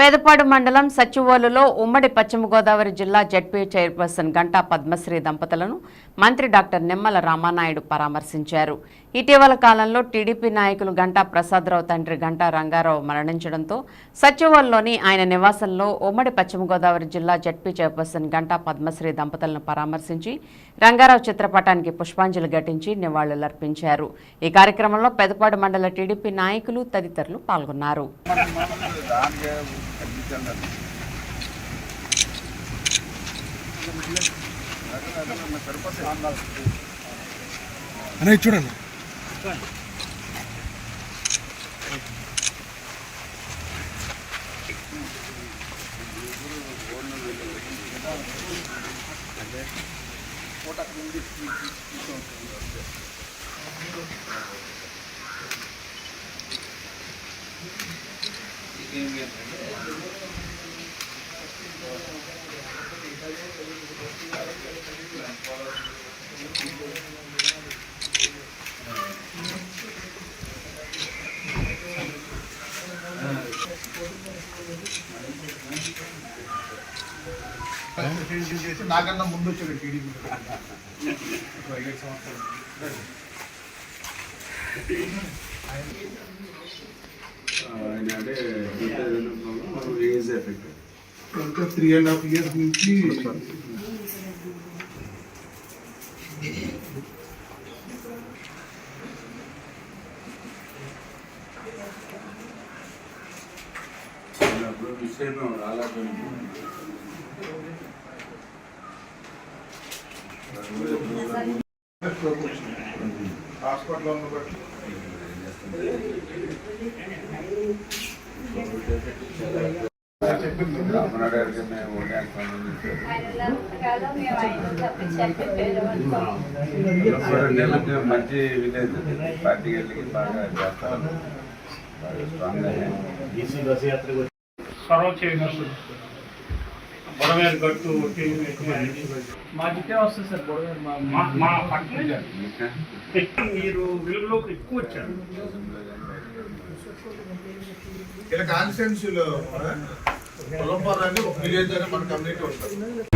పేదపాడు మండలం సచివోలులో ఉమ్మడి పశ్చిమ గోదావరి జిల్లా జడ్పీ చైర్పర్సన్ గంటా పద్మశ్రీ దంపతులను మంత్రి డాక్టర్ నిమ్మల రామానాయుడు పరామర్శించారు. ఇటీవల కాలంలో టీడీపీ నాయకులు గంటా ప్రసాదరావు తండ్రి గంటా రంగారావు మరణించడంతో సచివాలయంలోని ఆయన నివాసంలో ఉమ్మడి పశ్చిమ గోదావరి జిల్లా జడ్పీ చైర్పర్సన్ గంటా పద్మశ్రీ దంపతులను పరామర్శించి రంగారావు చిత్రపటానికి పుష్పాంజలి ఘటించి నివాళులర్పించారు. ఈ కార్యక్రమంలో పెదపాడు మండల టీడీపీ నాయకులు తదితరులు పాల్గొన్నారు. Good. Thank you. చేసి చూడండి నాకన్నా ముందు వచ్చాడు టీడీపీ ఆయన అంటే ఏజ్ ఎఫెక్ట్ ఇంకా త్రీ అండ్ హాఫ్ ఇయర్స్ నుంచి అప్పుడు మిస్ అయిపోయాం హాస్పిటల్లో ఉన్న బట్టి గారికి మేము నెలకి మంచి విలేజ్ పార్టీ వెళ్ళి బాగా చేస్తాను బాగా స్ట్రాంగ్ అయ్యాయి బొడవేరు గట్టు మాకు వస్తుంది సార్ మా పక్కనే మీరు వెలుగులోకి ఎక్కువ వచ్చారు. ఇలా కాన్స్టిట్యున్సీలో పొలంపాలని ఒక విలేజ్ అని మన కమ్యూనిటీ ఉంటుంది